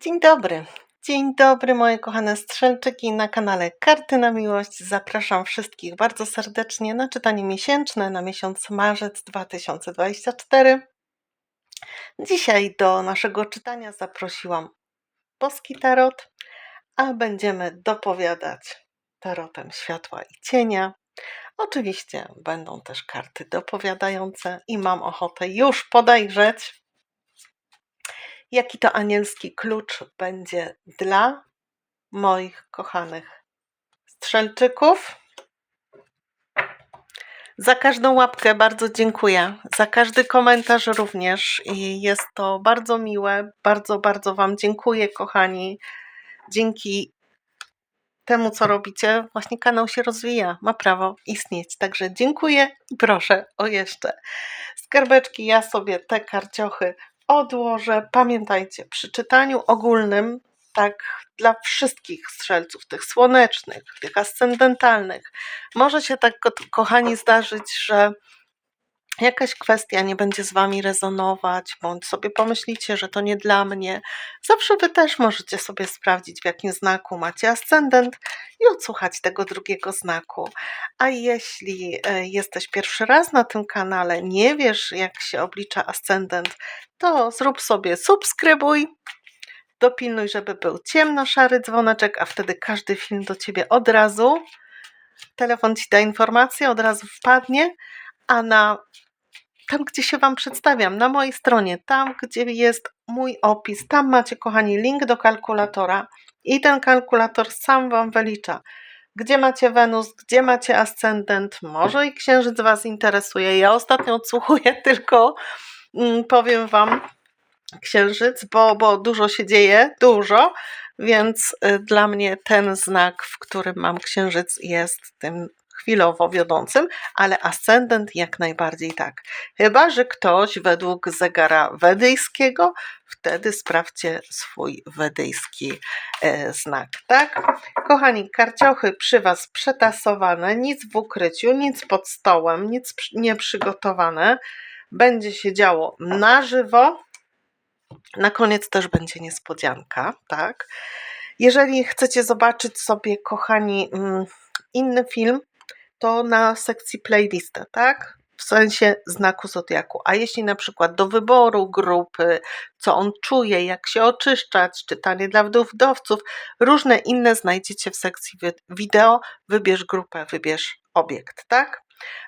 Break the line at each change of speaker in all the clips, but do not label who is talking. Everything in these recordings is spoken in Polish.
Dzień dobry. Dzień dobry, moje kochane strzelczyki na kanale Karty na Miłość. Zapraszam wszystkich bardzo serdecznie na czytanie miesięczne na miesiąc marzec 2024. Dzisiaj do naszego czytania zaprosiłam Boski Tarot, a będziemy dopowiadać tarotem światła i cienia. Oczywiście będą też karty dopowiadające i mam ochotę już podejrzeć, jaki to anielski klucz będzie dla moich kochanych strzelczyków. Za każdą łapkę bardzo dziękuję, za każdy komentarz również i jest to bardzo miłe. Bardzo, bardzo Wam dziękuję, kochani. Dzięki temu, co robicie, właśnie kanał się rozwija, ma prawo istnieć. Także dziękuję i proszę o jeszcze. Skarbeczki, ja sobie te karciochy odłożę. Pamiętajcie, przy czytaniu ogólnym, tak dla wszystkich strzelców, tych słonecznych, tych ascendentalnych, może się tak, kochani, zdarzyć, że jakaś kwestia nie będzie z wami rezonować, bądź sobie pomyślicie, że to nie dla mnie. Zawsze wy też możecie sobie sprawdzić, w jakim znaku macie ascendent i odsłuchać tego drugiego znaku. A jeśli e, jesteś pierwszy raz na tym kanale, nie wiesz, jak się oblicza ascendent, to zrób sobie subskrybuj. Dopilnuj, żeby był ciemno-szary dzwoneczek, a wtedy każdy film do ciebie od razu. Telefon ci da informację, od razu wpadnie, a na tam, gdzie się Wam przedstawiam, na mojej stronie, tam, gdzie jest mój opis, tam macie, kochani, link do kalkulatora i ten kalkulator sam Wam wylicza, gdzie macie Wenus, gdzie macie ascendent, może i księżyc Was interesuje. Ja ostatnio odsłuchuję tylko, mm, powiem Wam, księżyc, bo, bo dużo się dzieje, dużo, więc y, dla mnie ten znak, w którym mam księżyc, jest tym chwilowo wiodącym, ale ascendent jak najbardziej tak. Chyba, że ktoś według zegara wedyjskiego, wtedy sprawdźcie swój wedyjski e, znak, tak? Kochani, karciochy przy Was przetasowane, nic w ukryciu, nic pod stołem, nic nieprzygotowane. Będzie się działo na żywo. Na koniec też będzie niespodzianka, tak? Jeżeli chcecie zobaczyć sobie, kochani, mm, inny film, to na sekcji playlistę, tak? W sensie znaku zodiaku. A jeśli na przykład do wyboru grupy, co on czuje, jak się oczyszczać, czytanie dla wdowców, różne inne znajdziecie w sekcji wideo. Wybierz grupę, wybierz obiekt, tak?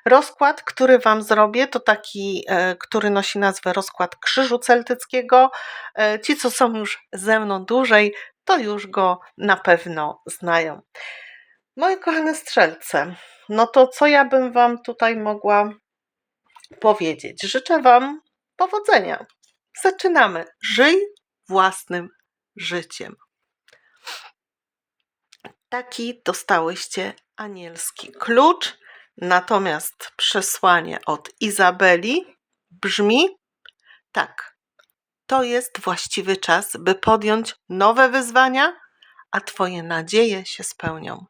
Rozkład, który Wam zrobię, to taki, e, który nosi nazwę rozkład Krzyżu Celtyckiego. E, ci, co są już ze mną dłużej, to już go na pewno znają. Moje kochane strzelce, no to co ja bym Wam tutaj mogła powiedzieć? Życzę Wam powodzenia. Zaczynamy. Żyj własnym życiem. Taki dostałyście anielski klucz, natomiast przesłanie od Izabeli brzmi tak. To jest właściwy czas, by podjąć nowe wyzwania, a Twoje nadzieje się spełnią.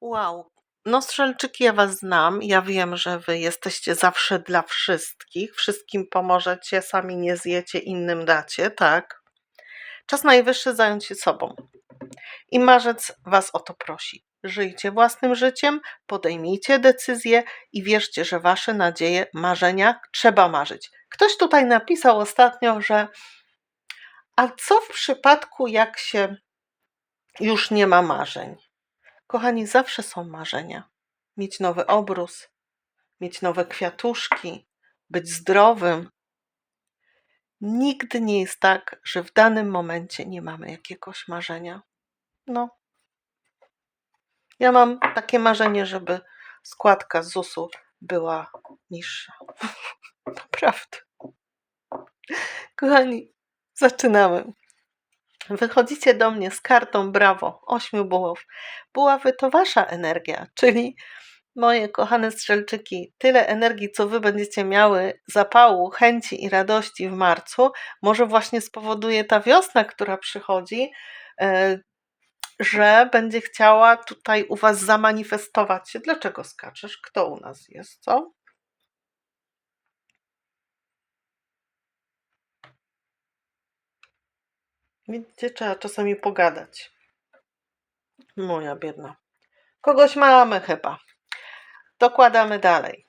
Wow, no strzelczyki, ja was znam. Ja wiem, że wy jesteście zawsze dla wszystkich. Wszystkim pomożecie, sami nie zjecie, innym dacie, tak? Czas najwyższy zająć się sobą. I marzec was o to prosi. Żyjcie własnym życiem, podejmijcie decyzje i wierzcie, że wasze nadzieje, marzenia trzeba marzyć. Ktoś tutaj napisał ostatnio, że a co w przypadku, jak się już nie ma marzeń? Kochani, zawsze są marzenia. Mieć nowy obrus, mieć nowe kwiatuszki, być zdrowym. Nigdy nie jest tak, że w danym momencie nie mamy jakiegoś marzenia. No. Ja mam takie marzenie, żeby składka ZUS-u była niższa. Naprawdę. Kochani, zaczynamy. Wychodzicie do mnie z kartą brawo, ośmiu bułów. Buławy to wasza energia, czyli moje kochane strzelczyki, tyle energii, co wy będziecie miały, zapału, chęci i radości w marcu, może właśnie spowoduje ta wiosna, która przychodzi, e, że będzie chciała tutaj u was zamanifestować się. Dlaczego skaczesz? Kto u nas jest, co? Widzicie, trzeba czasami pogadać. Moja biedna. Kogoś mamy chyba. Dokładamy dalej.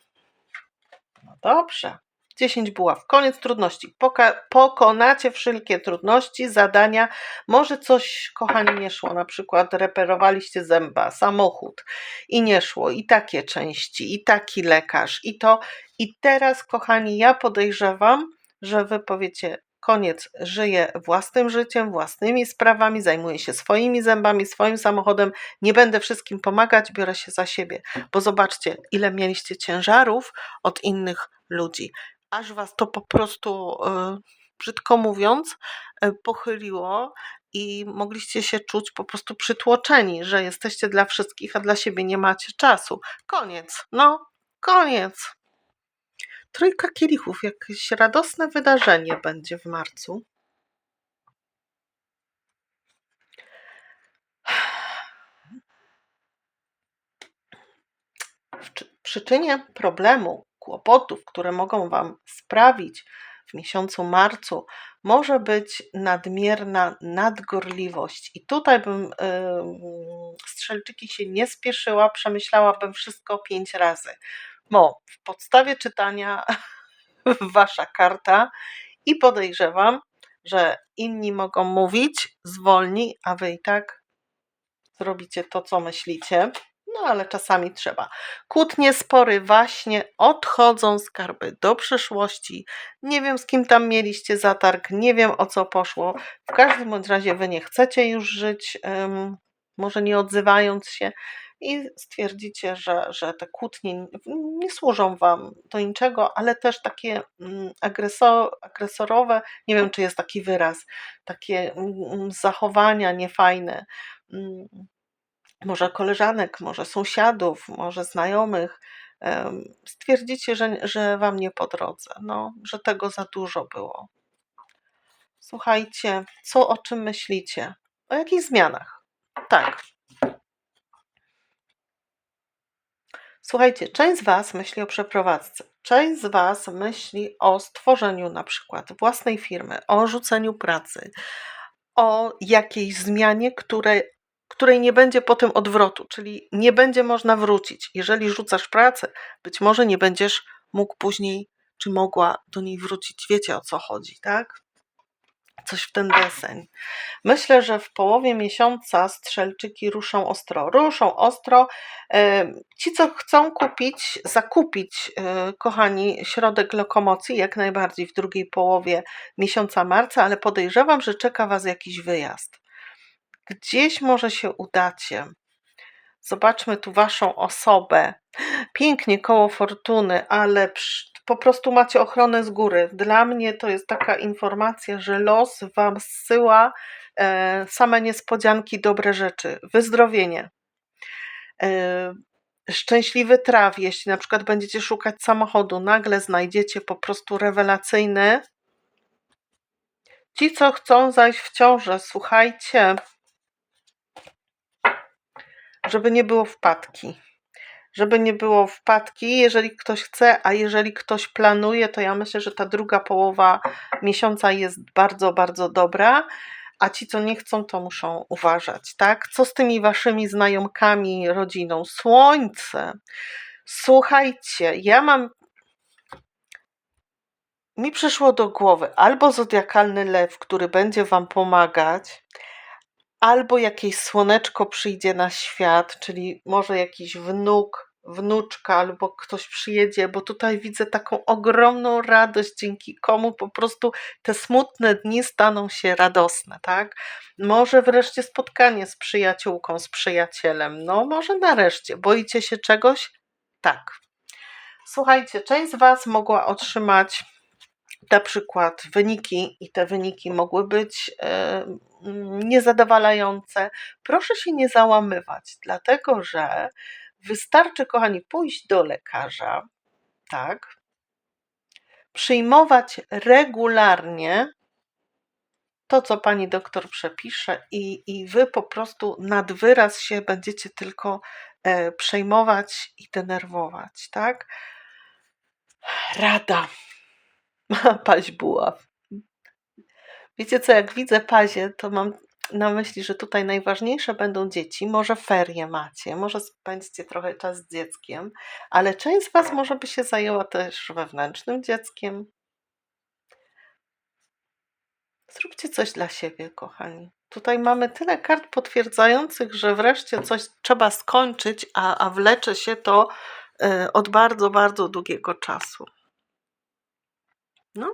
No dobrze. 10 buław. Koniec trudności. Poka pokonacie wszelkie trudności, zadania. Może coś, kochani, nie szło. Na przykład reperowaliście zęba, samochód i nie szło. I takie części, i taki lekarz, i to. I teraz, kochani, ja podejrzewam, że wy powiecie, koniec, żyję własnym życiem, własnymi sprawami, zajmuję się swoimi zębami, swoim samochodem, nie będę wszystkim pomagać, biorę się za siebie. Bo zobaczcie, ile mieliście ciężarów od innych ludzi aż was to po prostu, e, brzydko mówiąc, e, pochyliło i mogliście się czuć po prostu przytłoczeni, że jesteście dla wszystkich, a dla siebie nie macie czasu. Koniec, no, koniec. Trójka kielichów, jakieś radosne wydarzenie będzie w marcu. W przyczynie problemu kłopotów, które mogą Wam sprawić w miesiącu marcu, może być nadmierna nadgorliwość. I tutaj bym yy, strzelczyki się nie spieszyła, przemyślałabym wszystko pięć razy. Bo w podstawie czytania Wasza karta i podejrzewam, że inni mogą mówić, zwolni, a Wy i tak zrobicie to, co myślicie. No ale czasami trzeba. Kłótnie, spory, właśnie odchodzą skarby do przeszłości. Nie wiem z kim tam mieliście zatarg, nie wiem o co poszło. W każdym bądź razie wy nie chcecie już żyć, um, może nie odzywając się i stwierdzicie, że, że te kłótnie nie służą wam do niczego, ale też takie agresor, agresorowe, nie wiem czy jest taki wyraz, takie um, zachowania niefajne może koleżanek, może sąsiadów, może znajomych, stwierdzicie, że, że wam nie po drodze, no, że tego za dużo było. Słuchajcie, co o czym myślicie? O jakichś zmianach? Tak. Słuchajcie, część z Was myśli o przeprowadzce, część z Was myśli o stworzeniu na przykład własnej firmy, o rzuceniu pracy, o jakiejś zmianie, której której nie będzie potem odwrotu, czyli nie będzie można wrócić. Jeżeli rzucasz pracę, być może nie będziesz mógł później, czy mogła do niej wrócić. Wiecie o co chodzi, tak? Coś w ten deseń. Myślę, że w połowie miesiąca strzelczyki ruszą ostro. Ruszą ostro. Ci, co chcą kupić, zakupić, e, kochani, środek lokomocji, jak najbardziej w drugiej połowie miesiąca marca, ale podejrzewam, że czeka Was jakiś wyjazd Gdzieś może się udacie. Zobaczmy tu waszą osobę. Pięknie koło fortuny, ale po prostu macie ochronę z góry. Dla mnie to jest taka informacja, że los wam zsyła e, same niespodzianki, dobre rzeczy. Wyzdrowienie. E, szczęśliwy traf, jeśli na przykład będziecie szukać samochodu, nagle znajdziecie po prostu rewelacyjny. Ci, co chcą zajść w ciążę, słuchajcie, żeby nie było wpadki. Żeby nie było wpadki, jeżeli ktoś chce, a jeżeli ktoś planuje, to ja myślę, że ta druga połowa miesiąca jest bardzo, bardzo dobra, a ci, co nie chcą, to muszą uważać, tak? Co z tymi waszymi znajomkami, rodziną? Słońce. Słuchajcie, ja mam mi przyszło do głowy albo zodiakalny lew, który będzie Wam pomagać, albo jakieś słoneczko przyjdzie na świat, czyli może jakiś wnuk, wnuczka, albo ktoś przyjedzie, bo tutaj widzę taką ogromną radość, dzięki komu po prostu te smutne dni staną się radosne, tak? Może wreszcie spotkanie z przyjaciółką, z przyjacielem, no może nareszcie. Boicie się czegoś? Tak. Słuchajcie, część z Was mogła otrzymać na przykład wyniki i te wyniki mogły być niezadowalające, proszę się nie załamywać, dlatego że wystarczy, kochani, pójść do lekarza, tak, przyjmować regularnie to, co pani doktor przepisze, i, i wy po prostu nad wyraz się będziecie tylko e, przejmować i denerwować, tak? Rada. Paź buław. Wiecie co, jak widzę pazie, to mam na myśli, że tutaj najważniejsze będą dzieci. Może ferie macie, może spędźcie trochę czas z dzieckiem, ale część z Was może by się zajęła też wewnętrznym dzieckiem. Zróbcie coś dla siebie, kochani. Tutaj mamy tyle kart potwierdzających, że wreszcie coś trzeba skończyć, a, a wlecze się to y, od bardzo, bardzo długiego czasu. No.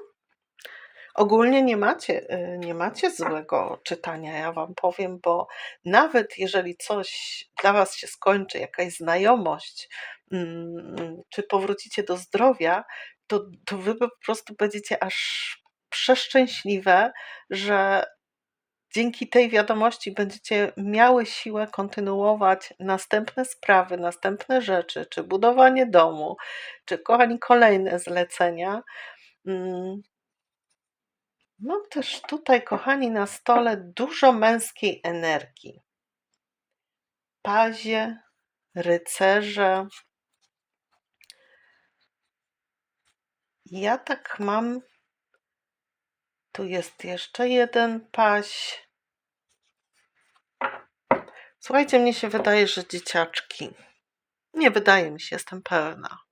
Ogólnie nie macie, y, nie macie złego czytania, ja Wam powiem, bo nawet jeżeli coś dla Was się skończy, jakaś znajomość, mm, czy powrócicie do zdrowia, to, to Wy po prostu będziecie aż przeszczęśliwe, że dzięki tej wiadomości będziecie miały siłę kontynuować następne sprawy, następne rzeczy, czy budowanie domu, czy kochani, kolejne zlecenia. Mm. Mam też tutaj, kochani, na stole dużo męskiej energii. Pazie, rycerze. Ja tak mam. Tu jest jeszcze jeden paź. Słuchajcie, mnie się wydaje, że dzieciaczki. Nie wydaje mi się, jestem pewna.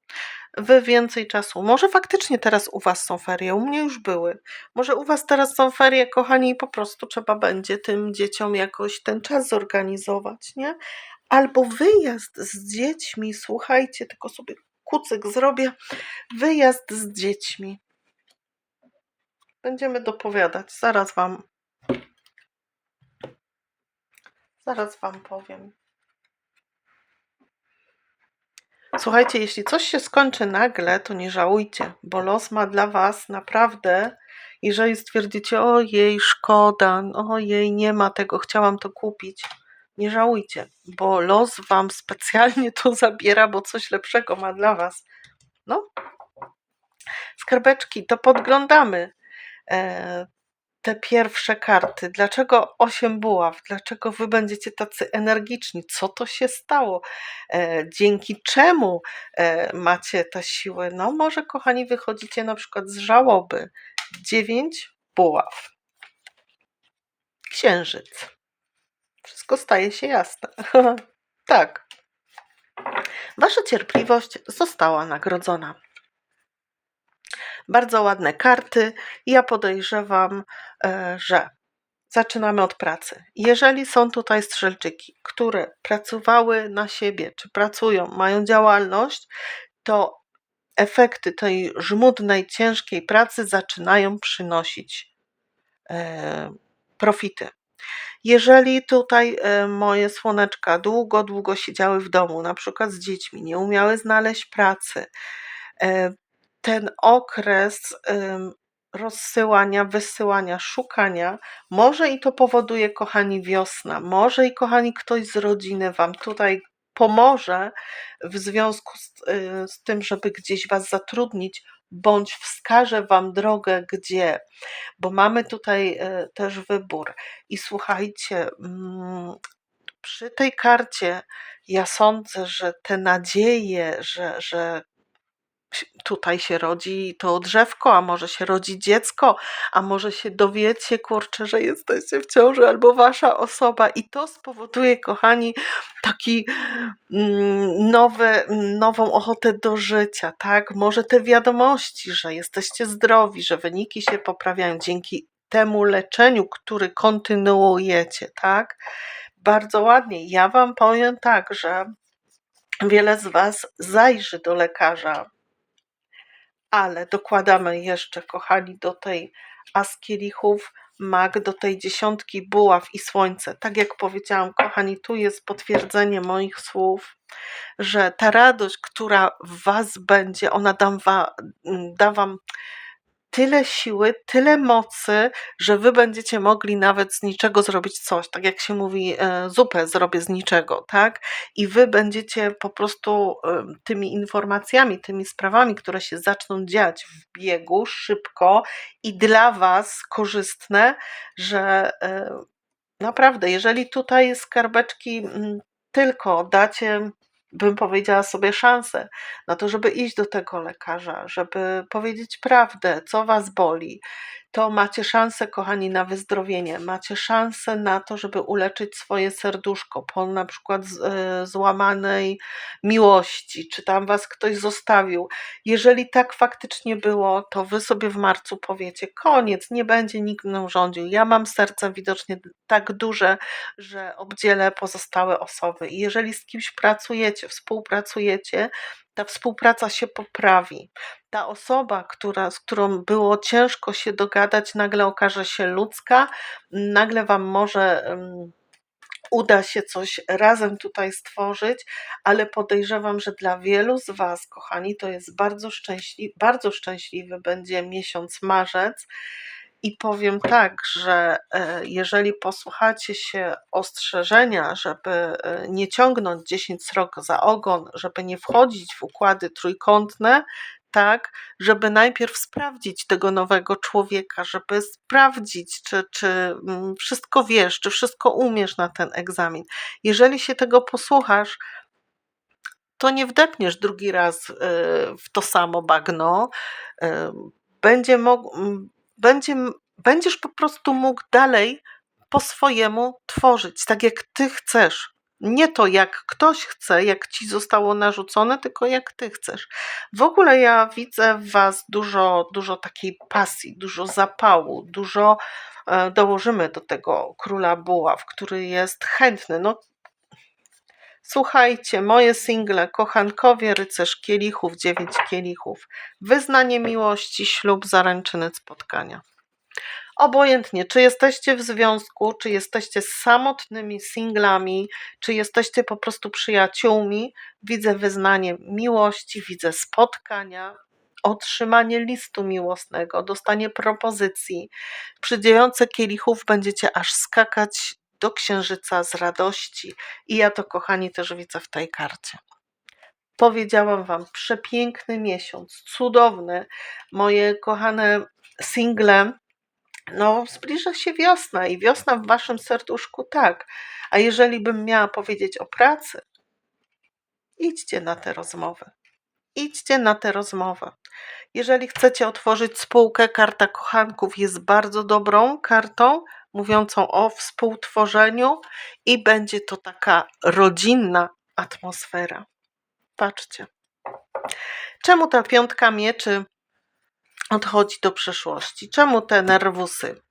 Wy więcej czasu. Może faktycznie teraz u Was są ferie, u mnie już były. Może u Was teraz są ferie, kochani, i po prostu trzeba będzie tym dzieciom jakoś ten czas zorganizować, nie? Albo wyjazd z dziećmi, słuchajcie, tylko sobie kucyk zrobię. Wyjazd z dziećmi. Będziemy dopowiadać, zaraz Wam. Zaraz Wam powiem. Słuchajcie, jeśli coś się skończy nagle, to nie żałujcie, bo los ma dla Was naprawdę, jeżeli stwierdzicie, ojej, szkoda, ojej, nie ma tego, chciałam to kupić, nie żałujcie, bo los Wam specjalnie to zabiera, bo coś lepszego ma dla Was. No, skarbeczki, to podglądamy. Te pierwsze karty? Dlaczego osiem buław? Dlaczego wy będziecie tacy energiczni? Co to się stało? E, dzięki czemu e, macie te siły? No, może, kochani, wychodzicie na przykład z żałoby. Dziewięć buław. Księżyc. Wszystko staje się jasne. tak. Wasza cierpliwość została nagrodzona. Bardzo ładne karty. Ja podejrzewam, e, że zaczynamy od pracy. Jeżeli są tutaj strzelczyki, które pracowały na siebie, czy pracują, mają działalność, to efekty tej żmudnej, ciężkiej pracy zaczynają przynosić e, profity. Jeżeli tutaj e, moje słoneczka długo, długo siedziały w domu, na przykład z dziećmi, nie umiały znaleźć pracy, ten okres rozsyłania, wysyłania, szukania, może i to powoduje, kochani, wiosna, może i kochani, ktoś z rodziny Wam tutaj pomoże w związku z, y, z tym, żeby gdzieś Was zatrudnić, bądź wskaże Wam drogę, gdzie, bo mamy tutaj y, też wybór. I słuchajcie, mm, przy tej karcie ja sądzę, że te nadzieje, że, że tutaj się rodzi to drzewko, a może się rodzi dziecko, a może się dowiecie, kurczę, że jesteście w ciąży albo wasza osoba i to spowoduje, kochani, taki mm, nowy, nową ochotę do życia, tak? Może te wiadomości, że jesteście zdrowi, że wyniki się poprawiają dzięki temu leczeniu, który kontynuujecie, tak? Bardzo ładnie. Ja Wam powiem tak, że wiele z Was zajrzy do lekarza ale dokładamy jeszcze, kochani, do tej askielichów mag, do tej dziesiątki buław i słońce. Tak jak powiedziałam, kochani, tu jest potwierdzenie moich słów, że ta radość, która w Was będzie, ona da, da Wam tyle siły, tyle mocy, że wy będziecie mogli nawet z niczego zrobić coś. Tak jak się mówi, e, zupę zrobię z niczego, tak? I wy będziecie po prostu tymi informacjami, tymi sprawami, które się zaczną dziać w biegu szybko i dla was korzystne, że e, naprawdę, jeżeli tutaj skarbeczki mm, tylko dacie bym powiedziała sobie szansę na to, żeby iść do tego lekarza, żeby powiedzieć prawdę, co was boli, to macie szansę, kochani, na wyzdrowienie. Macie szansę na to, żeby uleczyć swoje serduszko po na przykład e, złamanej miłości, czy tam was ktoś zostawił. Jeżeli tak faktycznie było, to wy sobie w marcu powiecie: koniec, nie będzie nikt mną rządził. Ja mam serce widocznie tak duże, że obdzielę pozostałe osoby. I jeżeli z kimś pracujecie, współpracujecie, ta współpraca się poprawi. Ta osoba, która, z którą było ciężko się dogadać, nagle okaże się ludzka, nagle Wam może uda się coś razem tutaj stworzyć, ale podejrzewam, że dla wielu z Was, kochani, to jest bardzo szczęśliwy, bardzo szczęśliwy będzie miesiąc marzec. I powiem tak, że e, jeżeli posłuchacie się ostrzeżenia, żeby e, nie ciągnąć 10 srok za ogon, żeby nie wchodzić w układy trójkątne, tak, żeby najpierw sprawdzić tego nowego człowieka, żeby sprawdzić, czy, czy mm, wszystko wiesz, czy wszystko umiesz na ten egzamin. Jeżeli się tego posłuchasz, to nie wdepniesz drugi raz e, w to samo bagno. Będzie mógł będzie, będziesz po prostu mógł dalej po swojemu tworzyć, tak jak ty chcesz. Nie to, jak ktoś chce, jak ci zostało narzucone, tylko jak ty chcesz. W ogóle ja widzę w was dużo, dużo takiej pasji, dużo zapału, dużo e, dołożymy do tego króla buław, który jest chętny. No, Słuchajcie, moje single, kochankowie, rycerz kielichów, dziewięć kielichów, wyznanie miłości, ślub, zaręczyny, spotkania. Obojętnie, czy jesteście w związku, czy jesteście samotnymi singlami, czy jesteście po prostu przyjaciółmi, widzę wyznanie miłości, widzę spotkania, otrzymanie listu miłosnego, dostanie propozycji. Przy dziewiące kielichów będziecie aż skakać do księżyca z radości. I ja to, kochani, też widzę w tej karcie. Powiedziałam Wam, przepiękny miesiąc, cudowny. Moje kochane single, no zbliża się wiosna i wiosna w Waszym serduszku tak. A jeżeli bym miała powiedzieć o pracy, idźcie na tę rozmowę. Idźcie na tę rozmowę. Jeżeli chcecie otworzyć spółkę, karta kochanków jest bardzo dobrą kartą, mówiącą o współtworzeniu i będzie to taka rodzinna atmosfera. Patrzcie. Czemu ta piątka mieczy odchodzi do przeszłości? Czemu te nerwusy?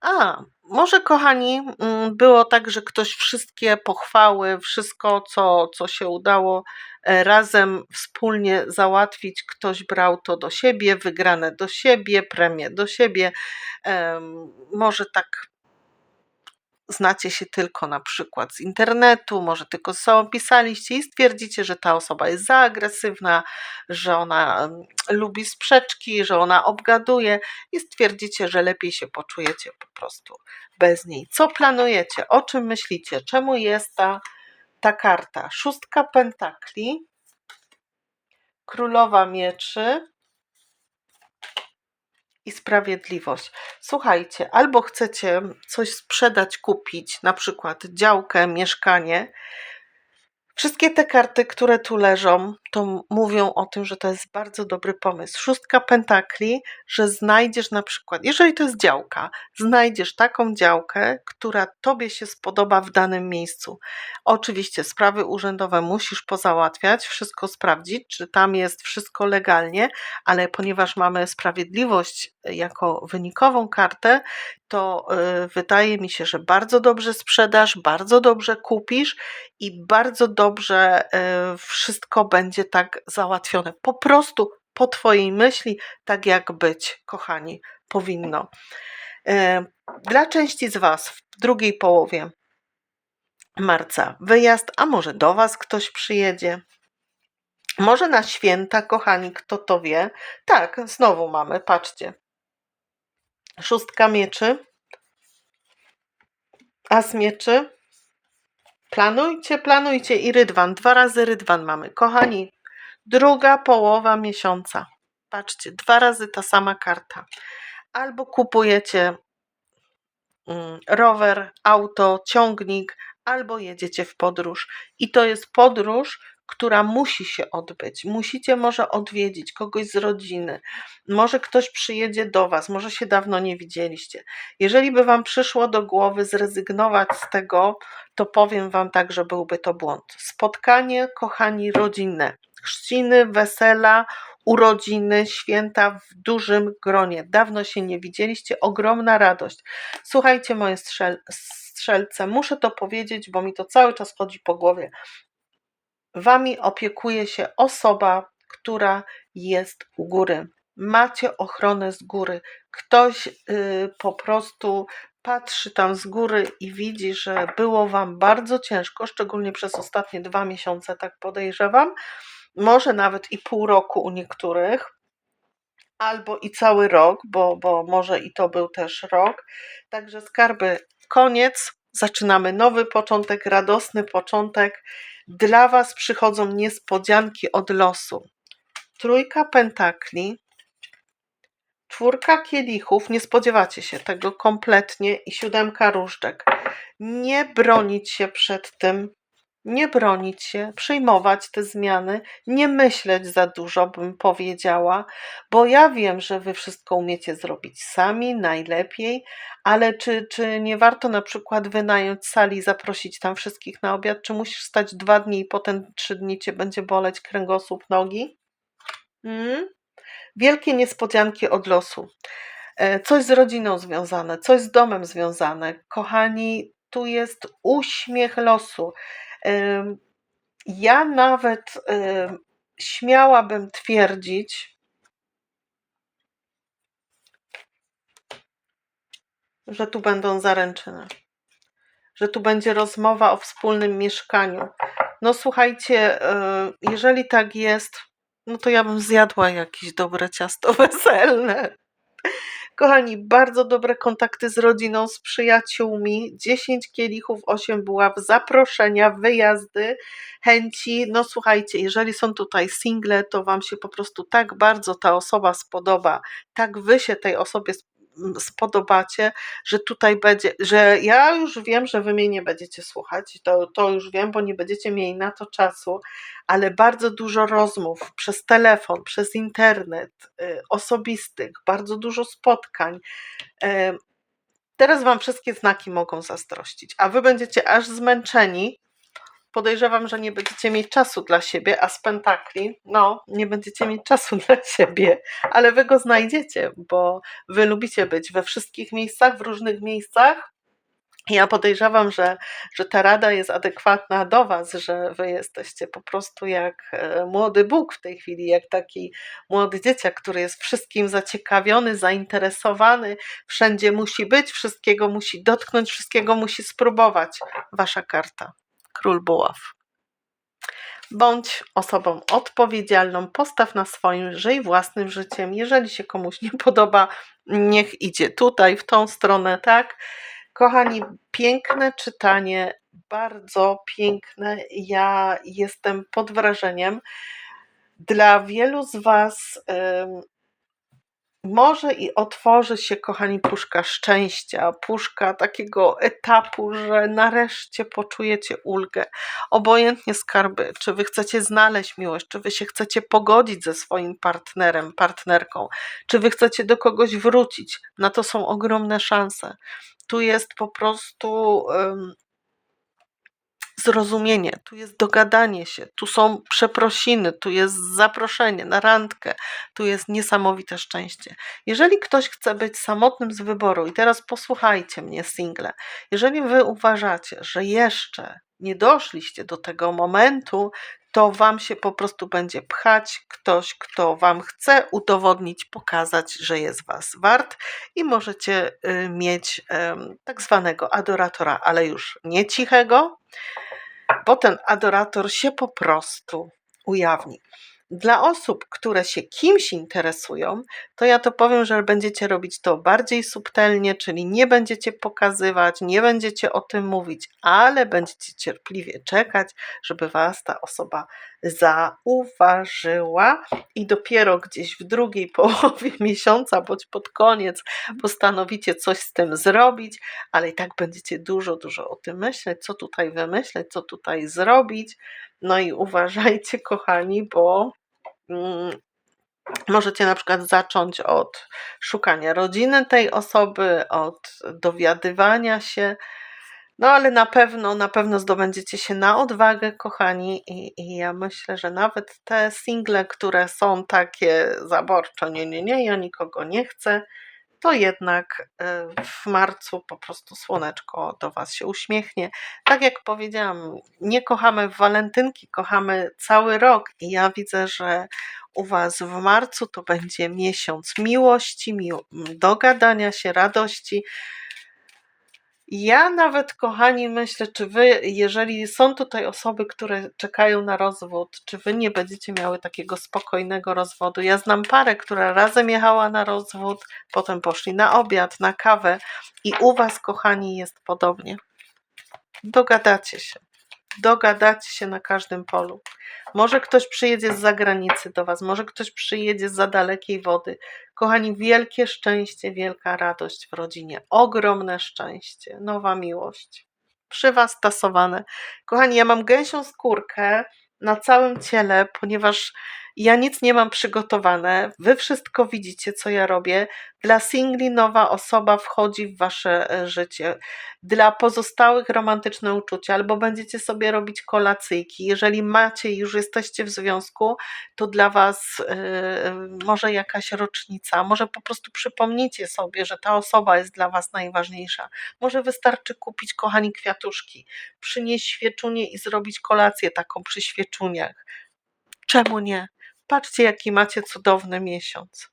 A, może kochani, mm, było tak, że ktoś wszystkie pochwały, wszystko, co, co się udało e, razem wspólnie załatwić, ktoś brał to do siebie, wygrane do siebie, premię do siebie. Może tak znacie się tylko na przykład z internetu, może tylko z sobą pisaliście i stwierdzicie, że ta osoba jest za agresywna, że ona lubi sprzeczki, że ona obgaduje i stwierdzicie, że lepiej się poczujecie po prostu bez niej. Co planujecie? O czym myślicie? Czemu jest ta, ta karta? Szóstka pentakli, królowa mieczy, i sprawiedliwość. Słuchajcie, albo chcecie coś sprzedać, kupić, na przykład działkę, mieszkanie, Wszystkie te karty, które tu leżą, to mówią o tym, że to jest bardzo dobry pomysł. Szóstka pentakli, że znajdziesz na przykład, jeżeli to jest działka, znajdziesz taką działkę, która tobie się spodoba w danym miejscu. Oczywiście sprawy urzędowe musisz pozałatwiać, wszystko sprawdzić, czy tam jest wszystko legalnie, ale ponieważ mamy sprawiedliwość jako wynikową kartę, to y, wydaje mi się, że bardzo dobrze sprzedasz, bardzo dobrze kupisz i bardzo dobrze y, wszystko będzie tak załatwione. Po prostu po Twojej myśli, tak jak być, kochani, powinno. Y, dla części z Was w drugiej połowie marca wyjazd, a może do Was ktoś przyjedzie. Może na święta, kochani, kto to wie. Tak, znowu mamy, patrzcie, Szóstka mieczy. As mieczy. Planujcie, planujcie i rydwan. Dwa razy rydwan mamy. Kochani, druga połowa miesiąca. Patrzcie, dwa razy ta sama karta. Albo kupujecie mm, rower, auto, ciągnik, albo jedziecie w podróż. I to jest podróż, która musi się odbyć. Musicie może odwiedzić kogoś z rodziny, może ktoś przyjedzie do Was, może się dawno nie widzieliście. Jeżeli by Wam przyszło do głowy zrezygnować z tego, to powiem Wam tak, że byłby to błąd. Spotkanie, kochani, rodzinne, chrzciny, wesela, urodziny, święta w dużym gronie. Dawno się nie widzieliście, ogromna radość. Słuchajcie, moje strzel strzelce, muszę to powiedzieć, bo mi to cały czas chodzi po głowie. Wami opiekuje się osoba, która jest u góry. Macie ochronę z góry. Ktoś yy, po prostu patrzy tam z góry i widzi, że było Wam bardzo ciężko, szczególnie przez ostatnie dwa miesiące, tak podejrzewam, może nawet i pół roku u niektórych, albo i cały rok, bo, bo może i to był też rok. Także skarby, koniec. Zaczynamy nowy początek, radosny początek. Dla Was przychodzą niespodzianki od losu. Trójka pentakli, czwórka kielichów, nie spodziewacie się tego kompletnie, i siódemka różdżek. Nie bronić się przed tym, nie bronić się, przyjmować te zmiany, nie myśleć za dużo, bym powiedziała, bo ja wiem, że wy wszystko umiecie zrobić sami, najlepiej, ale czy, czy nie warto na przykład wynająć sali, zaprosić tam wszystkich na obiad, czy musisz stać dwa dni i potem trzy dni cię będzie boleć kręgosłup nogi? Hmm? Wielkie niespodzianki od losu. E, coś z rodziną związane, coś z domem związane. Kochani, tu jest uśmiech losu. Ja nawet śmiałabym twierdzić, że tu będą zaręczyny, że tu będzie rozmowa o wspólnym mieszkaniu. No słuchajcie, e, jeżeli tak jest, no to ja bym zjadła jakieś dobre ciasto weselne. Kochani, bardzo dobre kontakty z rodziną, z przyjaciółmi, 10 kielichów, 8 buław, zaproszenia, wyjazdy, chęci. No słuchajcie, jeżeli są tutaj single, to Wam się po prostu tak bardzo ta osoba spodoba, tak Wy się tej osobie spodobacie, że tutaj będzie, że ja już wiem, że wy mnie nie będziecie słuchać, to, to już wiem, bo nie będziecie mieli na to czasu, ale bardzo dużo rozmów przez telefon, przez internet, y, osobistych, bardzo dużo spotkań. Teraz wam wszystkie znaki mogą zazdrościć, a wy będziecie aż zmęczeni, podejrzewam, że nie będziecie mieć czasu dla siebie, a z pentakli, no, nie będziecie mieć czasu dla siebie, ale wy go znajdziecie, bo wy lubicie być we wszystkich miejscach, w różnych miejscach. Ja podejrzewam, że, że ta rada jest adekwatna do Was, że Wy jesteście po prostu jak e, młody Bóg w tej chwili, jak taki młody dzieciak, który jest wszystkim zaciekawiony, zainteresowany, wszędzie musi być, wszystkiego musi dotknąć, wszystkiego musi spróbować. Wasza karta król buław. Bądź osobą odpowiedzialną, postaw na swoim, żyj własnym życiem. Jeżeli się komuś nie podoba, niech idzie tutaj, w tą stronę, tak? Kochani, piękne czytanie, bardzo piękne. Ja jestem pod wrażeniem. Dla wielu z Was może i otworzy się, kochani, puszka szczęścia, puszka takiego etapu, że nareszcie poczujecie ulgę. Obojętnie skarby, czy wy chcecie znaleźć miłość, czy wy się chcecie pogodzić ze swoim partnerem, partnerką, czy wy chcecie do kogoś wrócić, na to są ogromne szanse. Tu jest po prostu zrozumienie, tu jest dogadanie się, tu są przeprosiny, tu jest zaproszenie na randkę, tu jest niesamowite szczęście. Jeżeli ktoś chce być samotnym z wyboru, i teraz posłuchajcie mnie, single, jeżeli wy uważacie, że jeszcze nie doszliście do tego momentu, to wam się po prostu będzie pchać ktoś, kto wam chce udowodnić, pokazać, że jest was wart i możecie y, mieć tak zwanego adoratora, ale już nie cichego, bo ten adorator się po prostu ujawni. Dla osób, które się kimś interesują, to ja to powiem, że będziecie robić to bardziej subtelnie, czyli nie będziecie pokazywać, nie będziecie o tym mówić, ale będziecie cierpliwie czekać, żeby Was ta osoba zauważyła. I dopiero gdzieś w drugiej połowie miesiąca bądź pod koniec postanowicie coś z tym zrobić, ale i tak będziecie dużo, dużo o tym myśleć, co tutaj wymyśleć, co tutaj zrobić No i uważajcie, kochani, bo mm, możecie na przykład zacząć od szukania rodziny tej osoby, od dowiadywania się. No ale na pewno, na pewno zdobędziecie się na odwagę, kochani, i, i ja myślę, że nawet te single, które są takie zaborczo, nie, nie, nie, ja nikogo nie chcę, to jednak e, w marcu po prostu słoneczko do Was się uśmiechnie. Tak jak powiedziałam, nie kochamy walentynki, kochamy cały rok i ja widzę, że u Was w marcu to będzie miesiąc miłości, mił- dogadania się, radości. Ja nawet, kochani, myślę, czy wy, jeżeli są tutaj osoby, które czekają na rozwód, czy wy nie będziecie miały takiego spokojnego rozwodu? Ja znam parę, która razem jechała na rozwód, potem poszli na obiad, na kawę i u was, kochani, jest podobnie. Dogadacie się. Dogadacie się na każdym polu. Może ktoś przyjedzie z zagranicy do Was, może ktoś przyjedzie z za dalekiej wody. Kochani, wielkie szczęście, wielka radość w rodzinie, ogromne szczęście, nowa miłość. Przy Was tasowane. Kochani, ja mam gęsią skórkę na całym ciele, ponieważ ja nic nie mam przygotowane. Wy wszystko widzicie, co ja robię. Dla singli nowa osoba wchodzi w Wasze e, życie. Dla pozostałych romantyczne uczucia, albo będziecie sobie robić kolacyjki. Jeżeli macie już jesteście w związku, to dla Was yy, może jakaś rocznica, może po prostu przypomnijcie sobie, że ta osoba jest dla Was najważniejsza. Może wystarczy kupić, kochani, kwiatuszki, przynieść świeczunię i zrobić kolację taką przy świeczuniach. Czemu nie? Patrzcie, jaki macie cudowny miesiąc.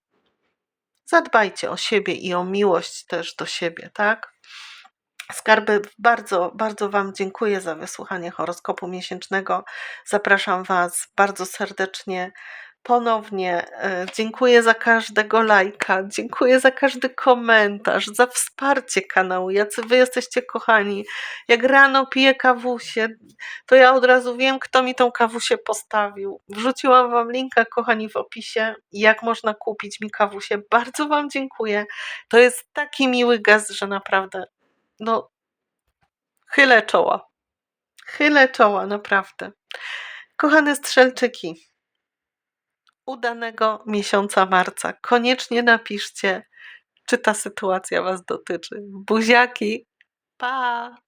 Zadbajcie o siebie i o miłość też do siebie, tak? Skarby, bardzo, bardzo Wam dziękuję za wysłuchanie horoskopu miesięcznego. Zapraszam Was bardzo serdecznie ponownie. E, Dziękuję za każdego lajka, dziękuję za każdy komentarz, za wsparcie kanału. Jacy Wy jesteście kochani. Jak rano piję kawusie, to ja od razu wiem, kto mi tą kawusię postawił. Wrzuciłam Wam linka, kochani, w opisie, jak można kupić mi kawusie. Bardzo Wam dziękuję. To jest taki miły gest, że naprawdę, no, chylę czoła. Chylę czoła, naprawdę. Kochane strzelczyki, udanego miesiąca marca. Koniecznie napiszcie, czy ta sytuacja Was dotyczy. Buziaki, pa!